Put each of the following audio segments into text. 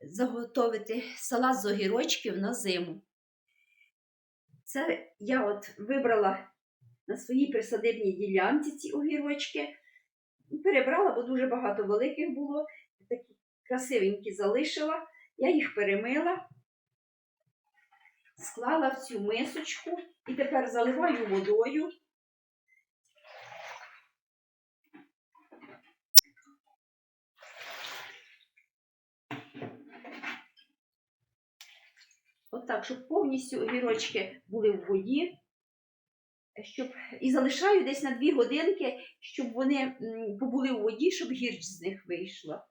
заготовити салат з огірочків на зиму. Це я от вибрала на своїй присадибній ділянці ці огірочки. Перебрала, бо дуже багато великих було. Такі красивенькі залишила. Я їх перемила, склала в цю мисочку і тепер заливаю водою. Отак, щоб повністю огірочки були в воді, щоб і залишаю десь на 2 годинки, щоб вони побули в воді, щоб гірч з них вийшла.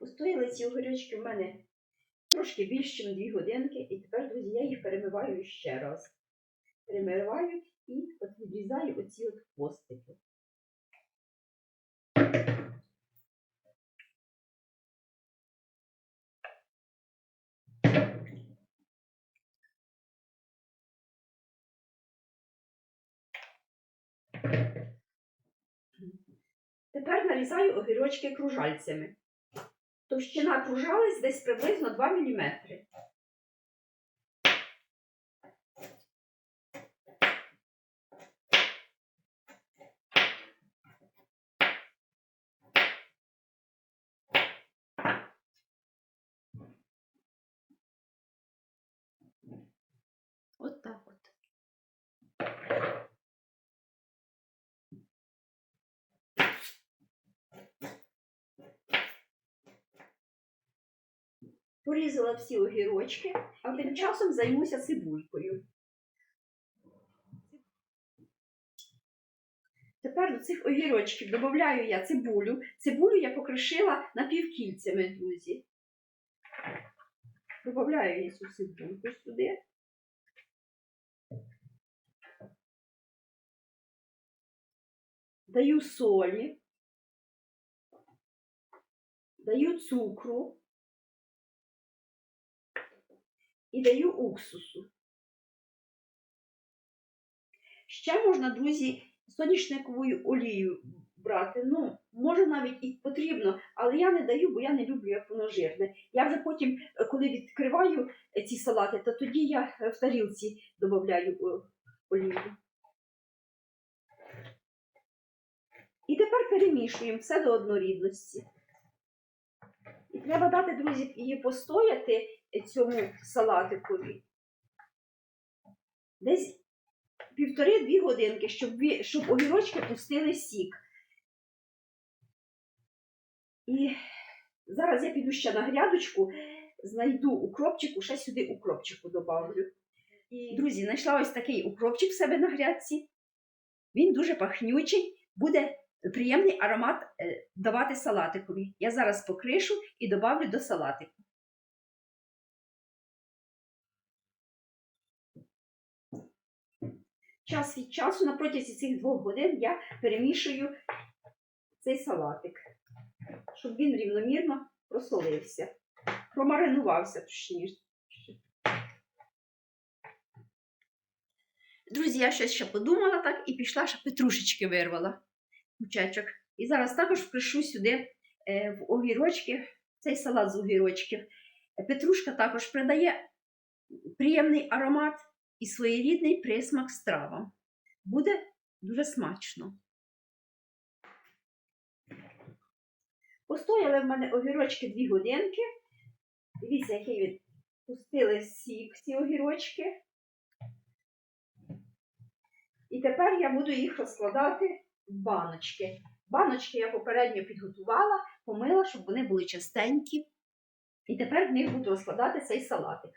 Постояли ці огірочки в мене трошки більше, ніж 2 годинки, і тепер, друзі, я їх перемиваю ще раз. Перемиваю і от відрізаю оці от хвостики. Тепер нарізаю огірочки кружальцями. Товщина кружалець десь приблизно 2 мм. От так от. Порізала всі огірочки, а тим часом займуся цибулькою. Тепер до цих огірочків додаю я цибулю. Цибулю я покришила напівкільцями, друзі. Добавляю я цю цибульку сюди. Даю солі, даю цукру і даю уксусу. Ще можна, друзі, соняшниковою олією брати. Ну, може навіть і потрібно, але я не даю, бо я не люблю, як воно жирне. Я вже потім, е, коли відкриваю е, ці салати, то тоді я е, в тарілці додаю олію. І тепер перемішуємо все до однорідності. Треба дати, друзі, її постояти цьому салатикові. Десь півтори-дві годинки, щоб, щоб огірочки пустили сік. І зараз я піду ще на грядочку, знайду укропчику, ще сюди укропчику добавлю. І, друзі, знайшла ось такий укропчик в себе на грядці. Він дуже пахнючий, буде приємний аромат е, давати салатикові. Я зараз покришу і добавлю до салатику. Час від часу на протязі цих двох годин я перемішую цей салатик, щоб він рівномірно просолився, промаринувався точніше. Друзі, я щось ще подумала так і пішла, ще петрушечки вирвала кучечок. І зараз також вкришу сюди е, в огірочки, цей салат з огірочків. Петрушка також придає приємний аромат і своєрідний присмак стравам. Буде дуже смачно. Постояли в мене огірочки 2 годинки. Дивіться, який відпустили сік ці огірочки. І тепер я буду їх розкладати баночки. Баночки я попередньо підготувала, помила, щоб вони були чистенькі. І тепер в них буду розкладати цей салатик.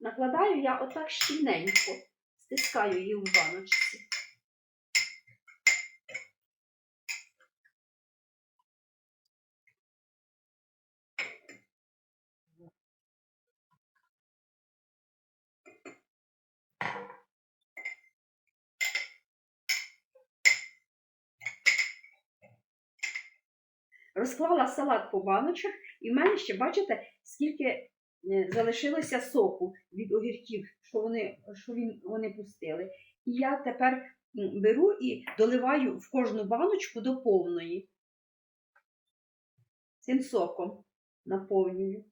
Накладаю я отак щільненько, стискаю її в баночці. Розклала салат по баночках, і в мене ще, бачите, скільки залишилося соку від огірків, що вони, що він, вони пустили. І я тепер беру і доливаю в кожну баночку до повної. Цим соком наповнюю.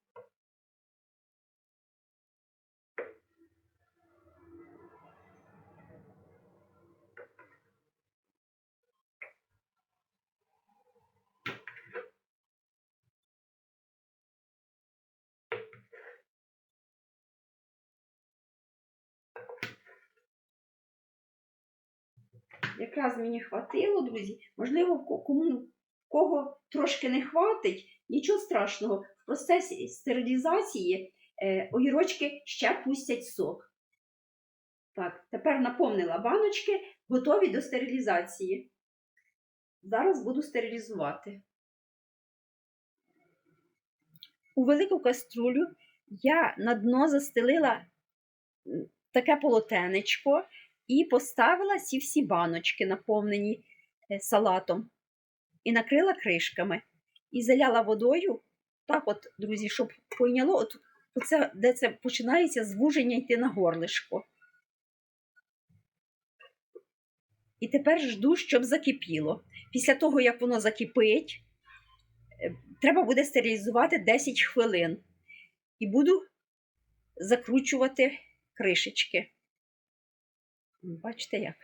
Якраз мені хватило, друзі. Можливо, кому кого трошки не хватить, нічого страшного. В процесі стерилізації е, огірочки ще пустять сок. Так, тепер наповнила баночки, готові до стерилізації. Зараз буду стерилізувати. У велику каструлю я на дно застелила таке полотенечко і поставила ці всі баночки, наповнені е, салатом, і накрила кришками. І заляла водою, так от, друзі, щоб пойняло, от, оце, де це починається звуження йти на горлишко. І тепер жду, щоб закипіло. Після того, як воно закипить, е, треба буде стерилізувати 10 хвилин. І буду закручувати кришечки. Бачите як?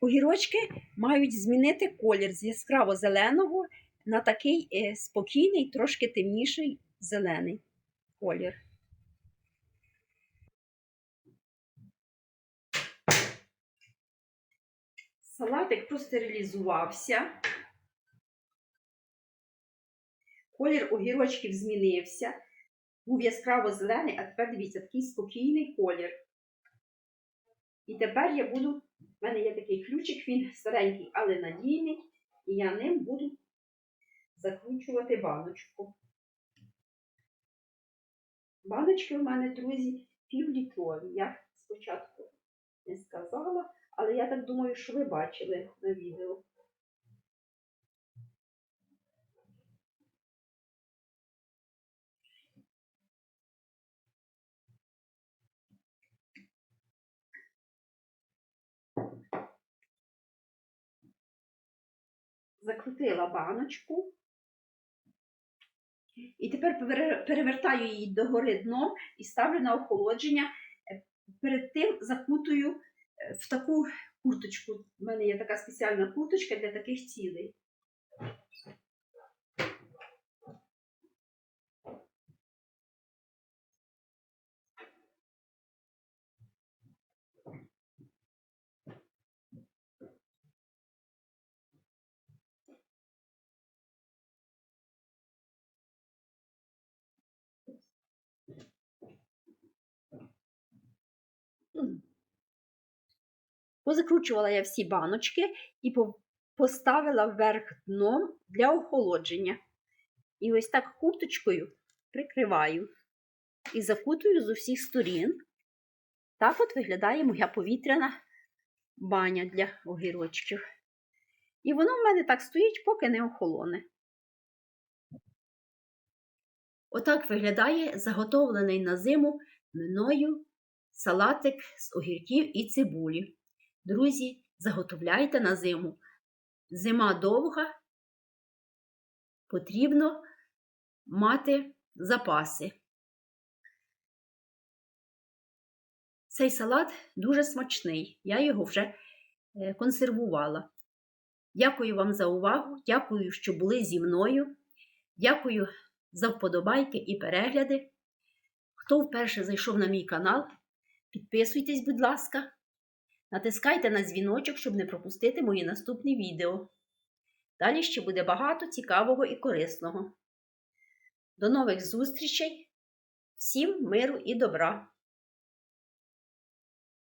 Огірочки мають змінити колір з яскраво зеленого на такий е, спокійний, трошки темніший зелений колір. Салатик простерилізувався. Колір огірочків змінився. Був яскраво зелений, а тепер дивіться, такий спокійний колір. І тепер я буду, в мене є такий ключик, він старенький, але надійний, і я ним буду закручувати баночку. Баночки у мене, друзі, півлітрові. Я спочатку не сказала, але я так думаю, що ви бачили на відео. Закрутила баночку. І тепер перевертаю її догори дном і ставлю на охолодження. Перед тим закутую в таку курточку. У мене є така спеціальна курточка для таких цілей. М. Позакручувала я всі баночки і поставила вверх дном для охолодження. І ось так курточкою прикриваю і закутую з усіх сторін. Так от виглядає моя повітряна баня для огірочків. І воно в мене так стоїть, поки не охолоне. Отак виглядає заготовлений на зиму мною салатик з огірків і цибулі. Друзі, заготовляйте на зиму. Зима довга, потрібно мати запаси. Цей салат дуже смачний, я його вже е, консервувала. Дякую вам за увагу, дякую, що були зі мною. Дякую за вподобайки і перегляди. Хто вперше зайшов на мій канал, підписуйтесь, будь ласка. Натискайте на дзвіночок, щоб не пропустити мої наступні відео. Далі ще буде багато цікавого і корисного. До нових зустрічей! Всім миру і добра!